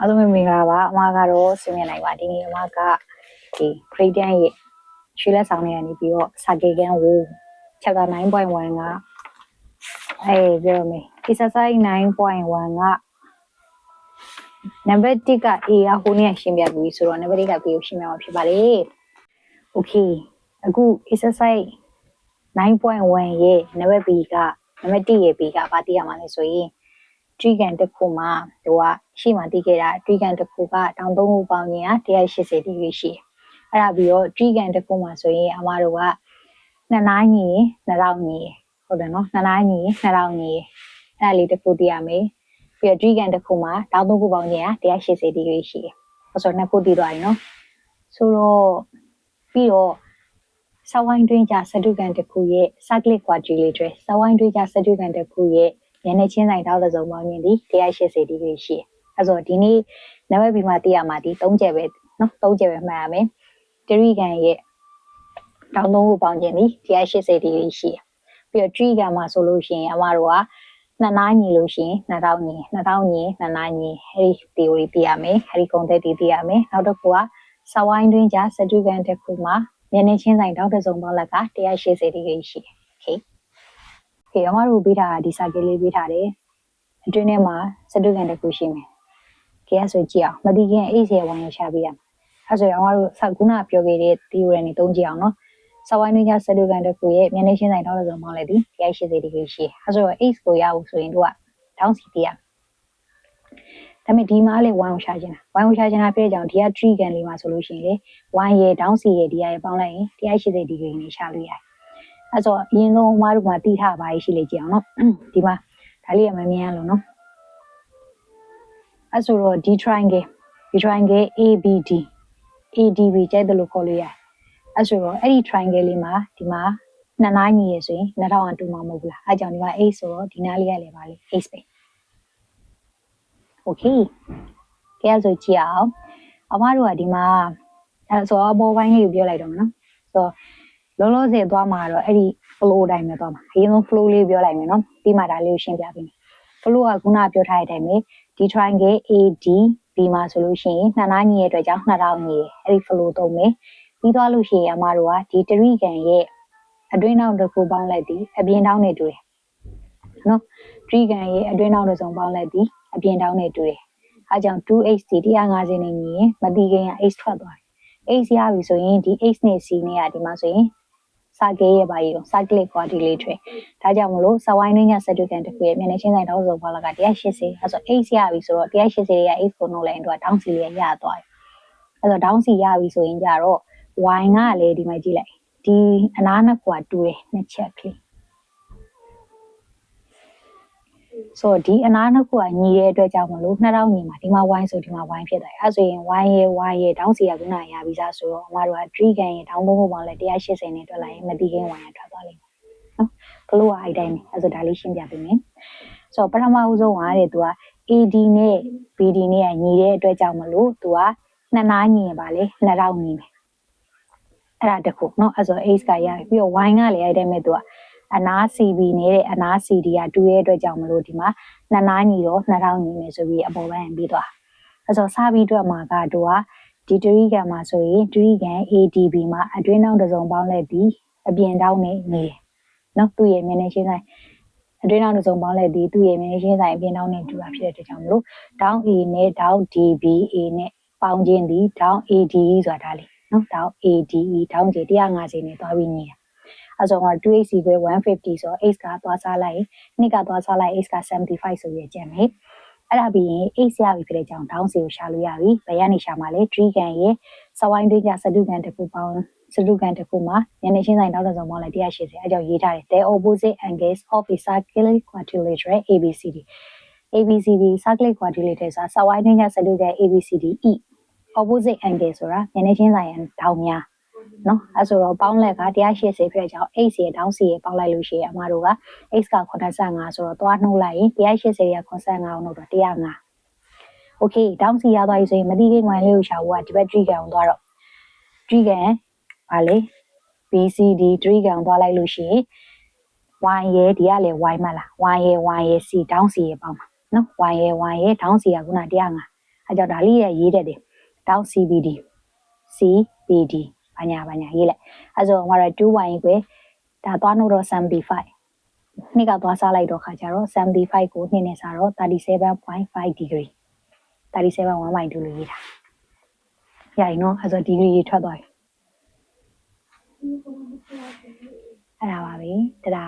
အားလုံးပဲမင်္ဂလာပါအမကတော့စင်မြင်နိုင်ပါဒီနေ့အမကဒီ gradient ရဲ့ရွှေလက်ဆောင်တွေကနေပြီးတော့စာကေကန်ကို chapter 9.1ကအဲပြောမယ် exercise 9.1က number 1က A ကဟိုနေ့ရှင်းပြပြီးဆိုတော့ number 1က B ကိုရှင်းပြမှာဖြစ်ပါလေ okay အခု exercise 9.1ရဲ့ number B က number 1ရဲ့ B ကဘာသိရမှာလဲဆိုရင် tree ကန်တစ်ခုမှာသူက ရှေ့မှာတီးခဲ့တာတွီးကန်တစ်ခုကတောင်သုံးခုပေါင်းရင်က180ဒီဂရီရှိတယ်။အဲ့ဒါပြီးတော့တွီးကန်တစ်ခုမှာဆိုရင်အမတို့ကနှစ်နိုင်းညီနှစ်လောက်ညီဟုတ်တယ်နော်နှစ်နိုင်းညီနှစ်လောက်ညီအဲ့ဒါလေးတစ်ခုတီးရမယ်။ပြီးတော့တွီးကန်တစ်ခုမှာတောင်သုံးခုပေါင်းရင်က180ဒီဂရီရှိတယ်။ဆိုတော့နှစ်ခုတီးသွားရင်နော်။ဆိုတော့ပြီးတော့ဆဝိုင်းတွင်းကြစတုကန်တစ်ခုရဲ့ cyclic quadrilateral ဆဝိုင်းတွင်းကြစတုကန်တစ်ခုရဲ့မျက်နှာချင်းဆိုင်တောက်တဲ့စုံပေါင်းရင်ဒီ180ဒီဂရီရှိတယ်။ အဲ့ဆိုဒီနေ့နံပါတ်ဘီမှာသိရမှာဒီ၃ကျယ်ပဲနော်၃ကျယ်ပဲမှတ်ရမယ်တရိကန်ရဲ့တောင်းသုံးကိုပေါင်းခြင်းဒီ180ဒီဂရီရှိပြီးတော့တရိကန်မှာဆိုလို့ရှိရင်အမတို့ကနှစ်နာညီလို့ရှိရင်2000ညီ2000ညီနှစ်နာညီအဲ့ဒီ theory သိရမယ်အဲ့ဒီကုန်သက်သိရမယ်နောက်တစ်ခုကစဝိုင်းတွင်းကြစတုကန်တစ်ခုမှာမျက်နှာချင်းဆိုင်တောင်းတစုံပေါင်းလက်က180ဒီဂရီရှိတယ် okay okay အမတို့ပေးထားတာဒီစာကလေးပေးထားတယ်အတွင်းထဲမှာစတုကန်တစ်ခုရှိမယ် ကဲအဲ့ဆိုကြည့်အောင်မတိခင်အိတ်ဆယ်ဝိုင်းရရှာပေးရမယ်အဲ့ဆိုရင်အမတို့စခုနပြောခဲ့တဲ့ theory နဲ့သုံးကြည့်အောင်နော်စဝိုင်းတွင်းကစတုကန်တစ်ခုရဲ့မျက်နှာချင်းဆိုင်တော့လို့ဆိုမှလည်းဒီ180ဒီဂရီရှိအဲ့ဆိုတော့ H ကိုရအောင်ဆိုရင်တို့ကတောင်းစီပြရဒါပေမဲ့ဒီမှာလေဝိုင်းအောင်ရှာချင်တာဝိုင်းအောင်ရှာချင်တာပြည့်ကြောင်ဒီက tree ကန်လေးမှာဆိုလို့ရှိရင်လေဝိုင်းရဲ့ down စီရဲ့ဒီရဲ့ပေါင်းလိုက်ရင်180ဒီဂရီနဲ့ရှာလို့ရတယ်အဲ့ဆိုအရင်ဆုံးအမားတို့ကတီးထားပါရှိလေကြည့်အောင်နော်ဒီမှာဒါလေးကမမြင်ရလို့နော် အဲ့ဆိုတော့ D triangle D triangle ABD ADB ကြိုက်တယ်လို့ခေါ်လို့ရတယ်အဲ့ဆိုတော့အဲ့ဒီ triangle လေးမှာဒီမှာနှစ်နားညီရဆိုရင်2000အတူမှာမဟုတ်ဘူးလားအဲ့ကြောင့်ဒီမှာ A ဆိုတော့ဒီနားလေးရလေပါလေ A ပဲ Okay ကဲဆိုကြည့်အောင်အမတို့ကဒီမှာအဲ့ဆိုအပေါ်ပိုင်းလေးကိုပြောလိုက်တော့မယ်နော်ဆိုတော့လောလောဆယ်သွားမှာတော့အဲ့ဒီ flow တိုင်းပဲသွားမှာအရင်ဆုံး flow လေးပြောလိုက်မယ်နော်ပြီးမှဒါလေးကိုရှင်းပြပေးမယ် flow ကခုနပြောထားတဲ့အတိုင်းပဲဒီ triangle AD B မှာဆိုလို့ရှိရင်နှစ်နားညီရဲ့အတွက်ကြောင့်2000ညီရဲ့အဲ့ဒီ flow သုံးမယ်ပြီးသွားလို့ရှိရင်အမတို့ကဒီတရိကန်ရဲ့အတွင်းနောက်တစ်ခုပေါင်းလိုက်ပြီးအပြင်တောင်းနဲ့တူတယ်နော်တရိကန်ရဲ့အတွင်းနောက်တစ်စုံပေါင်းလိုက်ပြီးအပြင်တောင်းနဲ့တူတယ်အဲကြောင့် 2h ဒီ150နဲ့ညီရင်မတိခင်က h ထွက်သွားတယ် h ရပြီဆိုရင်ဒီ h နဲ့ c နဲ့ကဒီမှာဆိုရင် စာကေးရဲ့ပါရီကို cyclic quadrilateral ဒါကြောင့်မလို့စဝိုင်းတွင်းကစတုကန်တစ်ခုရဲ့မျက်နှာချင်းဆိုင်တောက်ဆိုဘောလက180အဲဆို h ရပြီဆိုတော့180ရဲ့ h ကိုနှုတ်လိုက်ရင်တော့ down c လေးရသွားတယ်အဲဆို down c ရပြီဆိုရင်ကြတော့ y ကလည်းဒီမှာကြည့်လိုက်ဒီအနားနှစ်ခုကတူတယ်နှစ်ချက်ကလေး ဆိုတော့ဒီအနားနှစ်ခုကညီရဲ့အတွက်ကြောင့်မလို့နှစ်တောင်းညီမှာဒီမှာ wine ဆိုဒီမှာ wine ဖြစ်သွားတယ်အဲဆိုရင် wine ရဲ့ wine ရဲ့တောင်းစီရကုနာရပြီးသားဆိုတော့အမတို့က tree gun ရဲ့တောင်းဘုံဘုံပေါင်းလဲ180နဲ့တွေ့လိုက်ရင်မတိခင် wine ရထွက်သွားလိမ့်မယ်နော်ကလို့ကအဲ့တိုင်းပဲအဲဆိုဒါလေးရှင်းပြပေးမယ်ဆိုတော့ပထမဦးဆုံးကတဲ့သူက AD နဲ့ BD နဲ့ကညီတဲ့အတွက်ကြောင့်မလို့သူကနှစ်နာညီရပါလေနှစ်တောင်းညီမယ်အဲ့ဒါတခုနော်အဲဆို ace ကရပြီးတော့ wine ကလည်းအဲ့တိုင်းပဲသူက အနာ CB နဲ့တဲ့အနာ CD ကတူရဲ့အတွက်ကြောင့်မလို့ဒီမှာနှစ်နာညီတော့နှစ်ထောင်ညီမယ်ဆိုပြီးအပေါ်ပန်းပြီးသွားအဲဆိုစပြီးအတွက်မှာကတော့ဒီတရီကံမှာဆိုရင်တရီကံ ADB မှာအတွင်းနောက်တစ်စုံပေါင်းလိုက်ပြီးအပြင်တောင်းနေနေတယ်နော်သူ့ရဲ့မျက်နှာချင်းဆိုင်အတွင်းနောက်တစ်စုံပေါင်းလိုက်ပြီးသူ့ရဲ့မျက်နှာချင်းဆိုင်အပြင်တောင်းနေတူတာဖြစ်တဲ့ကြောင့်မလို့တောင်း A နဲ့တောင်း DBA နဲ့ပေါင်းခြင်းဒီတောင်း ADE ဆိုတာဒါလေးနော်တောင်း ADE တောင်းချေ150နဲ့သွားပြီးညီတာ အဲဆိုတော့ 2AC ပဲ150ဆိုတော့ H ကသွားစားလိုက်နှစ်ကသွားစားလိုက် H က75ဆိုရကြမယ်အဲ့ဒါပြီးရင် H ရပြီဖြစ်တဲ့ကြောင့် down စီကိုရှာလို့ရပြီဘယ်ကနေရှာမှာလဲ tree ကန်ရဲ့စဝိုင်းတွေးကြစတုကန်တစ်ခုပေါင်းစတုကန်တစ်ခုမှာညနေချင်းဆိုင်တောက်တဲ့စုံပေါင်းလဲ180အဲကြောင့်ရေးထားတယ် the opposite angles of a circular quadrilateral ABCD ABCD circular quadrilateral ဆိုတာစဝိုင်းတွေးကြစတုကန် ABCD E opposite angle ဆိုတာညနေချင်းဆိုင်တောင်များ နော်အဲဆိုတော့ပေါင်းလက်က180ဖြစ်ကြောင်း x ရဲ့တောင်းစီရဲ့ပေါင်းလိုက်လို့ရှိရင်အမတို့က x က85ဆိုတော့သွားနှုတ်လိုက်ရင်180ရဲ့85အောင်နှုတ်တော့105 okay တောင်းစီရသွားပြီဆိုရင်မတိကိငွေလေးကိုရှာဖို့ကဒီဘက် tree ကန်ကိုသွားတော့ tree ကန်ဗာလေ BCD tree ကန်သွားလိုက်လို့ရှိရင် y ရဲ့ဒီကလည်း y မလား y ရဲ့ y ရဲ့ c တောင်းစီရဲ့ပေါင်းမှာနော် y ရဲ့ y ရဲ့တောင်းစီကခုန105အဲကြောင့်ဒါလေးရရေးတဲ့တယ်တောင်း CBD CBD ဘာညာဘာညာရေးလိုက်အဲဆိုအမတို့2 wine ကိုဒါသွားလို့တော့75နှစ်ကသွားစားလိုက်တော့ခါကျတော့75ကိုနှစ်နဲ့စားတော့37.5 degree 37.1.2လို့ရေးတာရရင်နော်အဲဆို degree တွေထွက်သွားပြီအဲ့ဒါပါပဲတဒါ